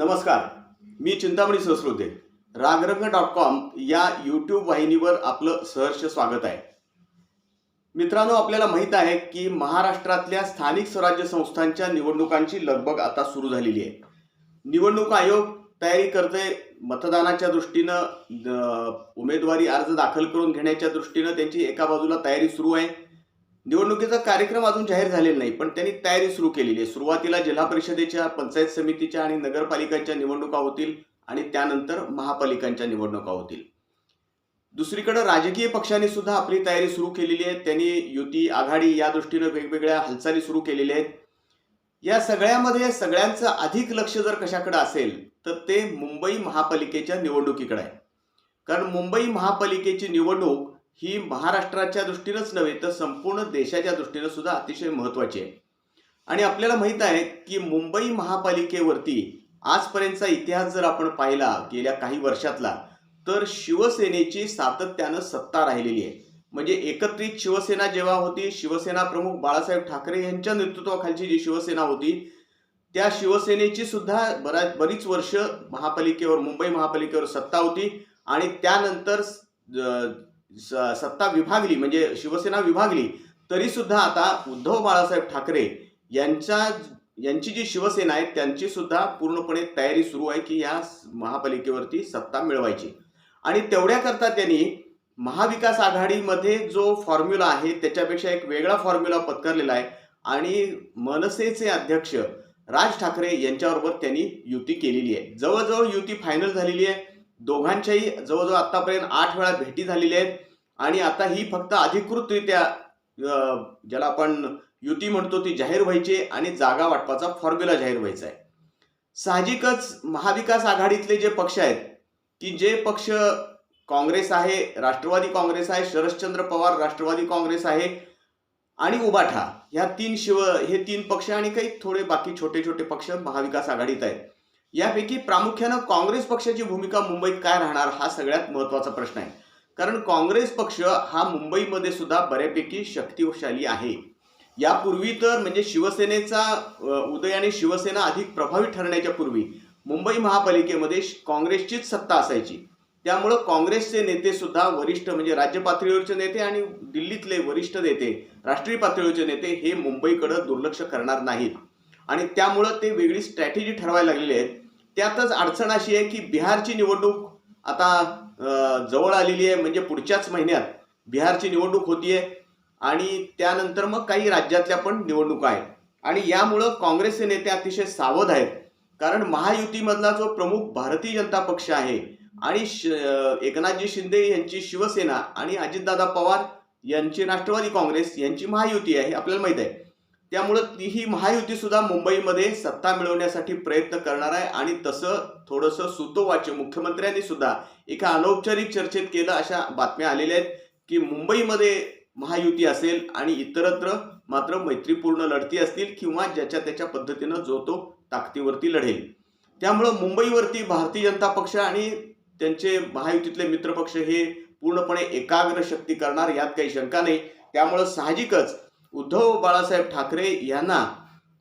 नमस्कार मी Chintamani Sahasrote Ragarang dot com या यूट्यूब वाहिनीवर आपलं सहर्ष स्वागत आहे. मित्रांनो आपल्याला माहीत आहे की महाराष्ट्रातल्या स्थानिक स्वराज्य संस्थांच्या निवडणुकांची लगबग आता सुरू झालेली आहे. निवडणूक आयोग तयारी करते मतदानाच्या दृष्टीनं उमेदवारी अर्ज दाखल करून घेण्याच्या दृष्टीनं त्यांची एका बाजूला तयारी सुरू आहे. निवडणुकीचा कार्यक्रम अजून जाहीर झालेला नाही पण त्यांनी तयारी सुरू केलेली आहे. सुरुवातीला जिल्हा परिषदेच्या पंचायत समितीच्या आणि नगरपालिकांच्या निवडणुका होतील आणि त्यानंतर महापालिकांच्या निवडणुका होतील. दुसरीकडे राजकीय पक्षांनी सुद्धा आपली तयारी सुरू केलेली आहे. त्यांनी युती आघाडी या दृष्टीनं वेगवेगळ्या हालचाली सुरू केलेल्या आहेत. या सगळ्यामध्ये सगळ्यांचं अधिक लक्ष जर कशाकडे असेल तर ते मुंबई महापालिकेच्या निवडणुकीकडे आहे. कारण मुंबई महापालिकेची निवडणूक ही महाराष्ट्राच्या दृष्टीनंच नव्हे तर संपूर्ण देशाच्या दृष्टीनं सुद्धा अतिशय महत्वाची आहे. आणि आपल्याला माहीत आहे की मुंबई महापालिकेवरती आजपर्यंतचा इतिहास जर आपण पाहिला गेल्या काही वर्षातला तर शिवसेनेची सातत्यानं सत्ता राहिलेली आहे. म्हणजे एकत्रित शिवसेना जेव्हा होती शिवसेना प्रमुख बाळासाहेब ठाकरे यांच्या नेतृत्वाखालची जी शिवसेना होती त्या शिवसेनेची सुद्धा बऱ्याच बरीच वर्ष महापालिकेवर मुंबई महापालिकेवर सत्ता होती. आणि त्यानंतर सत्ता विभागली म्हणजे शिवसेना विभागली तरी सुद्धा आता उद्धव बाळासाहेब ठाकरे यांच्या यांची जी शिवसेना आहे त्यांची सुद्धा पूर्णपणे तयारी सुरू आहे की या महापालिकेवरती सत्ता मिळवायची. आणि तेवढ्याकरता त्यांनी महाविकास आघाडीमध्ये जो फॉर्म्युला आहे त्याच्यापेक्षा एक वेगळा फॉर्म्युला पत्करलेला आहे. आणि मनसेचे अध्यक्ष राज ठाकरे यांच्याबरोबर त्यांनी युती केलेली आहे. जवळजवळ युती फायनल झालेली आहे. दोघांच्याही जवळजवळ आतापर्यंत आठ वेळा भेटी झालेल्या आहेत. आणि आता ही फक्त अधिकृतरित्या ज्याला आपण युती म्हणतो ती जाहीर व्हायची आहे आणि जागा वाटपाचा फॉर्म्युला जाहीर व्हायचा आहे. साहजिकच महाविकास आघाडीतले जे पक्ष आहेत की जे पक्ष काँग्रेस आहे राष्ट्रवादी काँग्रेस आहे शरदचंद्र पवार राष्ट्रवादी काँग्रेस आहे आणि उबाठा ह्या तीन शिव हे तीन पक्ष आणि काही थोडे बाकी छोटे छोटे पक्ष महाविकास आघाडीत आहेत. यापैकी प्रामुख्यानं काँग्रेस पक्षाची भूमिका मुंबईत काय राहणार हा सगळ्यात महत्त्वाचा प्रश्न आहे. कारण काँग्रेस पक्ष हा मुंबईमध्ये सुद्धा बऱ्यापैकी शक्तिशाली आहे. यापूर्वी तर म्हणजे शिवसेनेचा उदय आणि शिवसेना अधिक प्रभावी ठरण्याच्या पूर्वी मुंबई महापालिकेमध्ये श- काँग्रेसचीच सत्ता असायची. त्यामुळं काँग्रेसचे नेते सुद्धा वरिष्ठ म्हणजे राज्य पातळीवरचे नेते आणि दिल्लीतले वरिष्ठ नेते राष्ट्रीय पातळीवरचे नेते हे मुंबईकडे दुर्लक्ष करणार नाहीत. आणि त्यामुळं ते वेगळी स्ट्रॅटेजी ठरवायला लागलेली आहेत. त्यातच अडचण अशी आहे की बिहारची निवडणूक आता जवळ आलेली आहे म्हणजे पुढच्याच महिन्यात बिहारची निवडणूक होतीये आणि त्यानंतर मग काही राज्यातल्या पण निवडणुका आहेत. आणि यामुळं काँग्रेसचे नेते अतिशय सावध आहेत. कारण महायुतीमधला जो प्रमुख भारतीय जनता पक्ष आहे आणि श- एकनाथजी शिंदे यांची शिवसेना आणि अजितदादा पवार यांची राष्ट्रवादी काँग्रेस यांची महायुती आहे हे आपल्याला माहीत आहे. त्यामुळं ती ही महायुती सुद्धा मुंबईमध्ये सत्ता मिळवण्यासाठी प्रयत्न करणार आहे आणि तसं थोडंसं सुतोवाच्य मुख्यमंत्र्यांनी सुद्धा एका अनौपचारिक चर्चेत केलं अशा बातम्या आलेल्या आहेत की मुंबईमध्ये महायुती असेल आणि इतरत्र मात्र मैत्रीपूर्ण लढती असतील किंवा ज्याच्या त्याच्या पद्धतीनं जो तो ताकदीवरती लढेल. त्यामुळं मुंबईवरती भारतीय जनता पक्ष आणि त्यांचे महायुतीतले मित्रपक्ष हे पूर्णपणे एकाग्र शक्ती करणार यात काही शंका नाही. त्यामुळं साहजिकच उद्धव बाळासाहेब ठाकरे यांना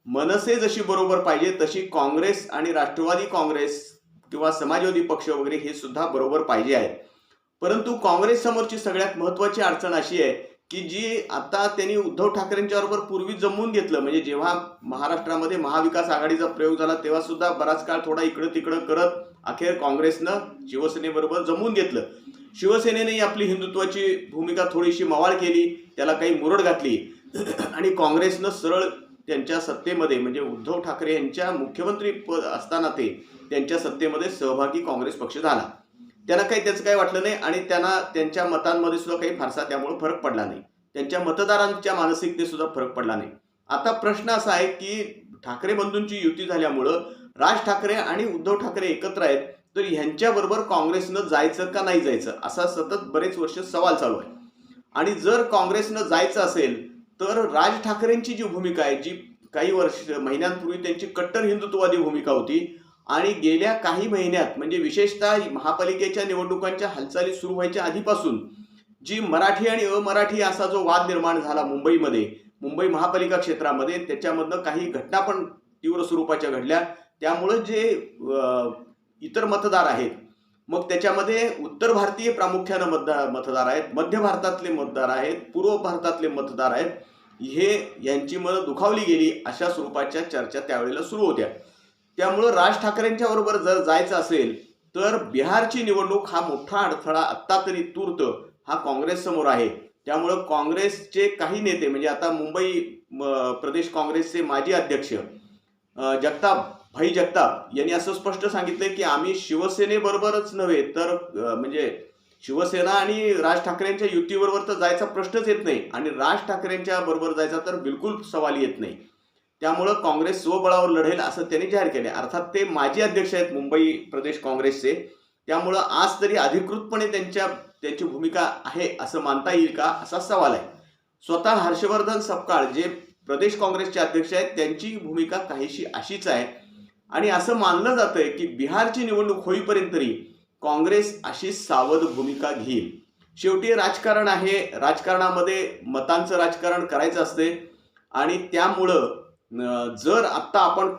मनसे जशी बरोबर पाहिजे तशी काँग्रेस आणि राष्ट्रवादी काँग्रेस किंवा समाजवादी पक्ष वगैरे हे सुद्धा बरोबर पाहिजे आहे परंतु काँग्रेस समोरची सगळ्यात महत्वाची अडचण अशी आहे की जी आता त्यांनी उद्धव ठाकरेंच्या बरोबर पूर्वी जमवून घेतलं म्हणजे जेव्हा महाराष्ट्रामध्ये महाविकास आघाडीचा प्रयोग झाला तेव्हा सुद्धा बराच काळ थोडा इकडं तिकडं करत अखेर काँग्रेसनं शिवसेनेबरोबर जमवून घेतलं. शिवसेनेने आपली हिंदुत्वाची भूमिका थोडीशी मवाळ केली त्याला काही मुरड घातली. आणि काँग्रेसनं सरळ त्यांच्या सत्तेमध्ये म्हणजे उद्धव ठाकरे यांच्या मुख्यमंत्री पद असताना ते त्यांच्या सत्तेमध्ये सहभागी काँग्रेस पक्ष झाला. त्यांना काही त्याचं काही वाटलं नाही आणि त्यांना त्यांच्या मतांमध्ये सुद्धा काही फारसा त्यामुळे फरक पडला नाही. त्यांच्या मतदारांच्या मानसिकतेत सुद्धा फरक पडला नाही. आता प्रश्न असा आहे की ठाकरे बंधूंची युती झाल्यामुळं राज ठाकरे आणि उद्धव ठाकरे एकत्र आहेत तर ह्यांच्याबरोबर काँग्रेसनं जायचं का नाही जायचं असा सतत बरेच वर्ष सवाल चालू आहे. आणि जर काँग्रेसनं जायचं असेल तर राज ठाकरेंची जी भूमिका आहे जी काही वर्ष महिन्यांपूर्वी त्यांची कट्टर हिंदुत्ववादी भूमिका होती आणि गेल्या काही महिन्यात म्हणजे विशेषतः महापालिकेच्या निवडणुकांच्या हालचाली सुरू व्हायच्या आधीपासून जी मराठी आणि अमराठी असा जो वाद निर्माण झाला मुंबईमध्ये मुंबई महापालिका क्षेत्रामध्ये त्याच्यामधनं काही घटना पण तीव्र स्वरूपाच्या घडल्या. त्यामुळं जे इतर मतदार आहेत मग त्याच्यामध्ये उत्तर भारतीय प्रामुख्यानं मतदार मतदार आहेत मध्य भारतातले मतदार आहेत पूर्व भारतातले मतदार आहेत हे यांची मनं दुखावली गेली अशा स्वरूपाच्या चर्चा त्यावेळेला सुरू होत्या. त्यामुळं राज ठाकरेंच्या बरोबर जर जायचं असेल तर बिहारची निवडणूक हा मोठा अडथळा आत्ता तरी तूर्त हा काँग्रेस समोर आहे. त्यामुळं काँग्रेसचे काही नेते म्हणजे आता मुंबई म, प्रदेश काँग्रेसचे माजी अध्यक्ष जगताप भाई जगताप यांनी असं स्पष्ट सांगितलंय की आम्ही शिवसेनेबरोबरच नव्हे तर म्हणजे शिवसेना आणि राज ठाकरेंच्या युतीबरोबर तर जायचा प्रश्नच येत नाही आणि राज ठाकरेंच्या बरोबर जायचा तर बिलकुल सवाल येत नाही. त्यामुळं काँग्रेस स्वबळावर लढेल असं त्यांनी जाहीर केले अर्थात ते माजी अध्यक्ष आहेत मुंबई प्रदेश काँग्रेसचे. त्यामुळं आज तरी अधिकृतपणे त्यांच्या त्यांची भूमिका आहे असं मानता येईल का असा सवाल आहे. स्वतः हर्षवर्धन सपकाळ जे प्रदेश काँग्रेसचे अध्यक्ष आहेत त्यांची भूमिका काहीशी अशीच आहे. आणि असं मानलं जातंय की बिहारची निवडणूक होईपर्यंत तरी काँग्रेस अशी सावध भूमिका घेईल. शेवटी राजकारण आहे. राजकारणामध्ये मतांचं राजकारण करायचं असते. आणि त्यामुळं जर आत्ता आपण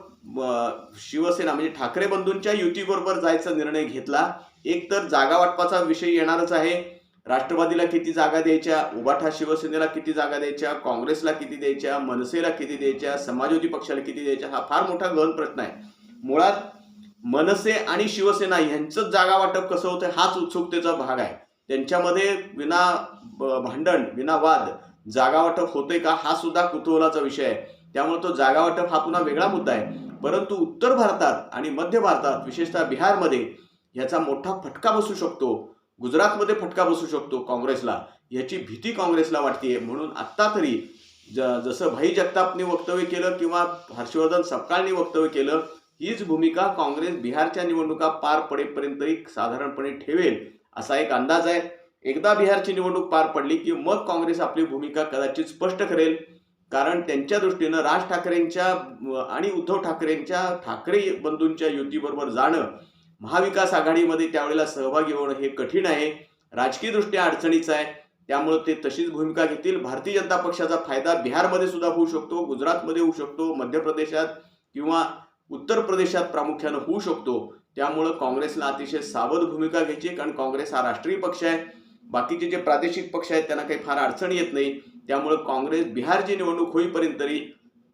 शिवसेना म्हणजे ठाकरे बंधूंच्या युतीबरोबर जायचा निर्णय घेतला एक तर जागा वाटपाचा विषय येणारच आहे. राष्ट्रवादीला किती जागा द्यायच्या? उभाठा शिवसेनेला किती जागा द्यायच्या? काँग्रेसला किती द्यायच्या? मनसेला किती द्यायच्या? समाजवादी पक्षाला किती द्यायच्या? हा फार मोठा गहन प्रश्न आहे. मुळात मनसे आणि शिवसेना यांचंच जागा वाटप कसं होतं हाच उत्सुकतेचा भाग आहे. त्यांच्यामध्ये विना भांडण विना वाद जागा वाटप होते का हा सुद्धा कुतूहलाचा विषय आहे. त्यामुळे तो जागा वाटप हा पुन्हा वेगळा मुद्दा आहे. परंतु उत्तर भारतात आणि मध्य भारतात विशेषतः बिहारमध्ये याचा मोठा फटका बसू शकतो. गुजरातमध्ये फटका बसू शकतो काँग्रेसला. याची भीती काँग्रेसला वाटते म्हणून आत्ता तरी ज जसं भाई जगतापनी वक्तव्य केलं किंवा हर्षवर्धन सपकाळनी वक्तव्य केलं हीच भूमिका काँग्रेस बिहारच्या निवडणुका पार पडेपर्यंतही साधारणपणे ठेवेल असा एक अंदाज आहे. एकदा बिहारची निवडणूक पार पडली की मग काँग्रेस आपली भूमिका कदाचित स्पष्ट करेल. कारण त्यांच्या दृष्टीनं राज ठाकरेंच्या आणि उद्धव ठाकरेंच्या ठाकरे बंधूंच्या युतीबरोबर जाणं महाविकास आघाडीमध्ये त्यावेळेला सहभागी होणं हे कठीण आहे. राजकीयदृष्ट्या अडचणीचं आहे. त्यामुळे ते तशीच भूमिका घेतील. भारतीय जनता पक्षाचा फायदा बिहारमध्ये सुद्धा होऊ शकतो गुजरातमध्ये होऊ शकतो मध्य प्रदेशात किंवा उत्तर प्रदेशात प्रामुख्यानं होऊ शकतो. त्यामुळं काँग्रेसला अतिशय सावध भूमिका घ्यायची कारण काँग्रेस हा राष्ट्रीय पक्ष आहे. बाकीचे जे प्रादेशिक पक्ष आहेत त्यांना काही फार अडचण येत नाही. त्यामुळं काँग्रेस बिहारची निवडणूक होईपर्यंत तरी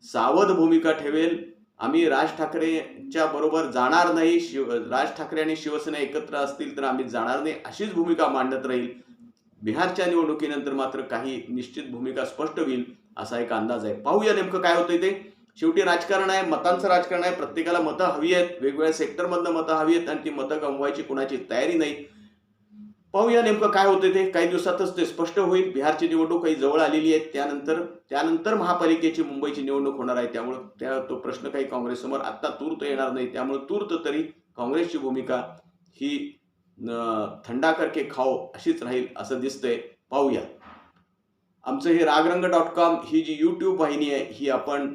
सावध भूमिका ठेवेल. आम्ही राज ठाकरेच्या बरोबर जाणार नाही. शिव राज ठाकरे आणि शिवसेना एकत्र असतील तर आम्ही जाणार नाही अशीच भूमिका मांडत राहील. बिहारच्या निवडणुकीनंतर मात्र काही निश्चित भूमिका स्पष्ट होईल असा एक अंदाज आहे. पाहूया नेमकं काय होतंय ते. शेवटी राजकारण आहे मतांचं राजकारण आहे प्रत्येकाला मतं हवी आहेत वेगवेगळ्या सेक्टरमधनं मतं हवी आहेत आणि ती मतं गमवायची कुणाची तयारी नाही. पाहूया नेमकं काय होतं ते काही दिवसातच ते स्पष्ट होईल. बिहारची निवडणूक काही जवळ आलेली आहे. त्यानंतर त्यानंतर महापालिकेची मुंबईची निवडणूक होणार आहे. त्यामुळे त्या तो प्रश्न काही काँग्रेससमोर आत्ता तूर्त येणार नाही. त्यामुळे तूर्त तरी काँग्रेसची भूमिका ही थंडा करके खाओ अशीच राहील असं दिसतंय. पाहूया. आमचं हे रागरंग डॉट कॉम ही जी यूट्यूब वाहिनी आहे ही आपण